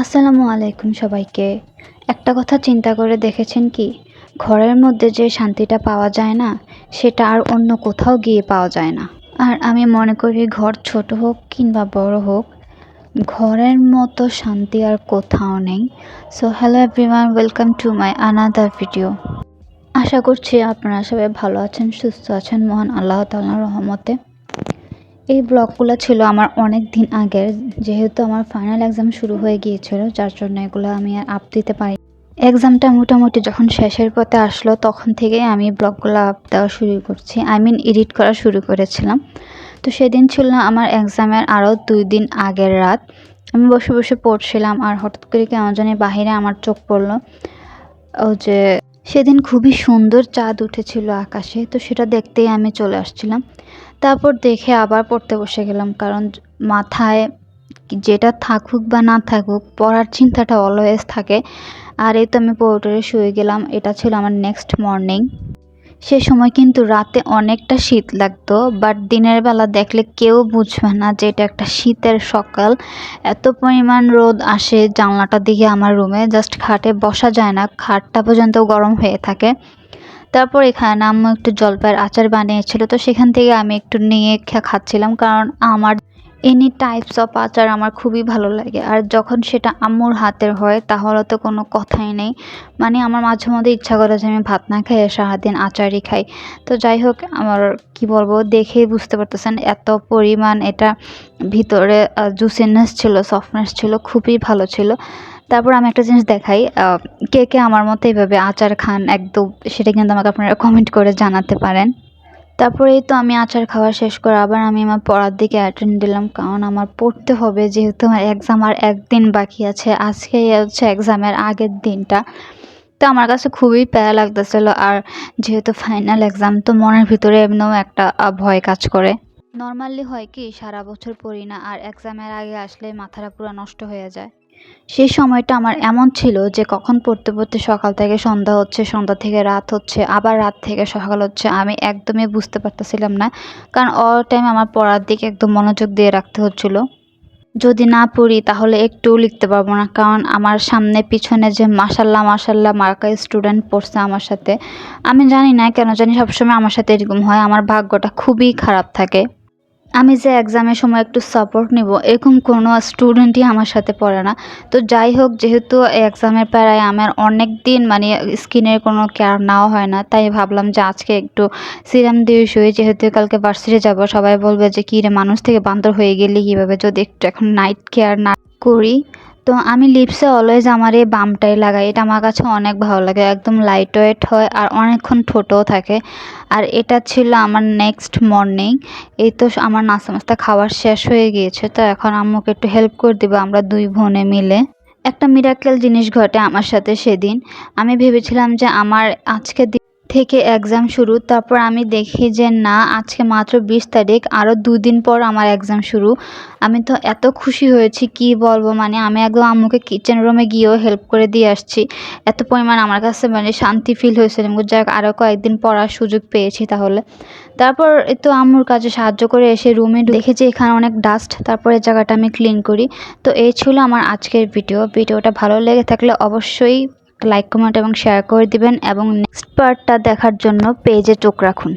আসসালামু আলাইকুম সবাইকে। একটা কথা চিন্তা করে দেখেছেন কি? ঘরের মধ্যে যে শান্তিটা পাওয়া যায় না, সেটা আর অন্য কোথাও গিয়ে পাওয়া যায় না। আর আমি মনে করি ঘর ছোট হোক কিংবা বড় হোক, ঘরের মতো শান্তি আর কোথাও নেই। So hello everyone welcome to my another video আশা করছি আপনারা সবাই ভালো আছেন, সুস্থ আছেন, মহান আল্লাহ তাআলার রহমতে। এই ব্লগগুলো ছিল আমার অনেক দিন আগের, যেহেতু আমার ফাইনাল এক্সাম শুরু হয়ে গিয়েছিল, যার জন্য এগুলো আমি আর আপ দিতে পারি। এক্সামটা মোটামুটি যখন শেষের পথে আসলো, তখন থেকেই আমি ব্লগগুলো আপ দেওয়া শুরু করছি আই মিন এডিট করা শুরু করেছিলাম। তো সেদিন ছিল আমার এক্সামের আরও দুই দিন আগের রাত। আমি বসে বসে পড়ছিলাম আর হঠাৎ করে কেমন জানি বাহিরে আমার চোখ পড়ল। ও যে সেদিন খুবই সুন্দর চাঁদ উঠেছিল আকাশে, তো সেটা দেখতেই আমি চলে আসছিলাম। তারপর দেখে আবার পড়তে বসে গেলাম, কারণ মাথায় যেটা থাকুক বা না থাকুক, পড়ার চিন্তাটা অলওয়েজ থাকে। আর এই তো আমি পোর্টারে শুয়ে গেলাম, এটা ছিল আমার নেক্সট মর্নিং সে সময় কিন্তু রাতে অনেকটা শীত লাগতো বাট দিনের বেলা দেখলে কেউ বুঝবে না যে এটা একটা শীতের সকাল। এত পরিমাণ রোদ আসে জানলাটা দিকে আমার রুমে জাস্ট খাটে বসা যায় না, খাটটা পর্যন্ত গরম হয়ে থাকে। তারপর এখানে আম্মু একটু জলপাইয়ের আচার বানিয়েছিল, তো সেখান থেকে আমি একটু নিয়ে খাচ্ছিলাম, কারণ আমার এনি টাইপস অফ আচার আমার খুবই ভালো লাগে। আর যখন সেটা আম্মুর হাতের হয়, তাহলে তো কোনো কথাই নেই। মানে আমার মাঝে মধ্যে ইচ্ছা করে যে আমি ভাত না খাই সারাদিন আচারই খাই। তো যাই হোক, আমার কি বলব, দেখেই বুঝতে পারতেছেন এত পরিমাণ এটা ভিতরে জুসিনেস ছিল সফটনেস ছিল, খুবই ভালো ছিল। তারপর আমি একটা জিনিস দেখাই কে কে আমার মতো এইভাবে আচার খান, একদম সেটা কিন্তু আমাকে আপনারা কমেন্ট করে জানাতে পারেন। তারপরে তো আমি আচার খাওয়া শেষ করে আবার আমি আমার পড়ার দিকে অ্যাটেন্ড দিলাম, কারণ আমার পড়তে হবে যেহেতু আমার এক্সাম আর একদিন বাকি আছে। আজকে হচ্ছে এক্সামের আগের দিনটা। তো আমার কাছে খুবই প্যারা লাগতেছিল আর যেহেতু ফাইনাল এক্সাম তো মনের ভিতরে এমনিও একটা ভয় কাজ করে। নর্মালি হয় কি, সারা বছর পড়ি না, আর এক্সামের আগে আসলে মাথাটা পুরো নষ্ট হয়ে যায়। সেই সময়টা আমার এমন ছিল যে কখন পড়তে পড়তে সকাল থেকে সন্ধ্যা হচ্ছে, সন্ধ্যা থেকে রাত হচ্ছে, আবার রাত থেকে সকাল হচ্ছে, আমি একদমই বুঝতে পারতেছিলাম না। কারণ অল টাইম আমার পড়ার দিকে একদম মনোযোগ দিয়ে রাখতে হচ্ছিল। যদি না পড়ি তাহলে একটুও লিখতে পারব না। কারণ আমার সামনে পিছনে যে মাসাল্লাহ মাসাল্লাহ মার্কা স্টুডেন্ট পড়ছে আমার সাথে, আমি জানি না কেন জানি সবসময় আমার সাথে এরকম হয়। আমার ভাগ্যটা খুবই খারাপ থাকে। আমি যে এক্সামের সময় একটু সাপোর্ট নিব, এরকম কোনো স্টুডেন্টই আমার সাথে পড়ে না। তো যাই হোক, যেহেতু এক্সামের প্যারায় আমার অনেক দিন মানে স্কিনের কোনো কেয়ার নেওয়া হয় না, তাই ভাবলাম যে আজকে একটু সিরাম দিয়ে শুয়ে, যেহেতু কালকে ভার্সিটি যাব, সবাই বলবে যে কী রে মানুষ থেকে বান্দর হয়ে গেলে কীভাবে? যদি একটু এখন নাইট কেয়ার না করি তো আমি লিপসে অলওয়েজ আমার এই বামটাই লাগাই। এটা আমার কাছে অনেক ভালো লাগে, একদম লাইট ওয়েট হয় আর অনেকক্ষণ ঠোঁটও থাকে। আর এটা ছিল আমার নেক্সট মর্নিং এই তো আমার নাস্তা মাস্তা খাওয়ার শেষ হয়ে গিয়েছে। তো এখন আম্মুকে একটু হেল্প করে দেবো আমরা দুই বোনে মিলে। একটা মিরাক্কেল জিনিস ঘটে আমার সাথে সেদিন। আমি ভেবেছিলাম যে আমার আজকে থেকে এক্সাম শুরু, তারপর আমি দেখি যে না, আজকে মাত্র বিশ তারিখ আরও দুদিন পর আমার এক্সাম শুরু। আমি তো এত খুশি হয়েছি, কি বলব? মানে আমি একদম আম্মুকে কিচেন রুমে গিয়েও হেল্প করে দিয়ে আসছি। এত পরিমাণ আমার কাছে মানে শান্তি ফিল হয়েছে যাক আরও কয়েকদিন পড়ার সুযোগ পেয়েছি তাহলে। তারপর তো আম্মুর কাজে সাহায্য করে এসে রুমে দেখেছি এখানে অনেক ডাস্ট তারপর এই জায়গাটা আমি ক্লিন করি। তো এই ছিল আমার আজকের ভিডিও ভিডিওটা ভালো লেগে থাকলে অবশ্যই লাইক কমেন্ট এবং শেয়ার করে দিবেন এবং নেক্সট পার্টটা দেখার জন্য পেজে চোখ রাখুন।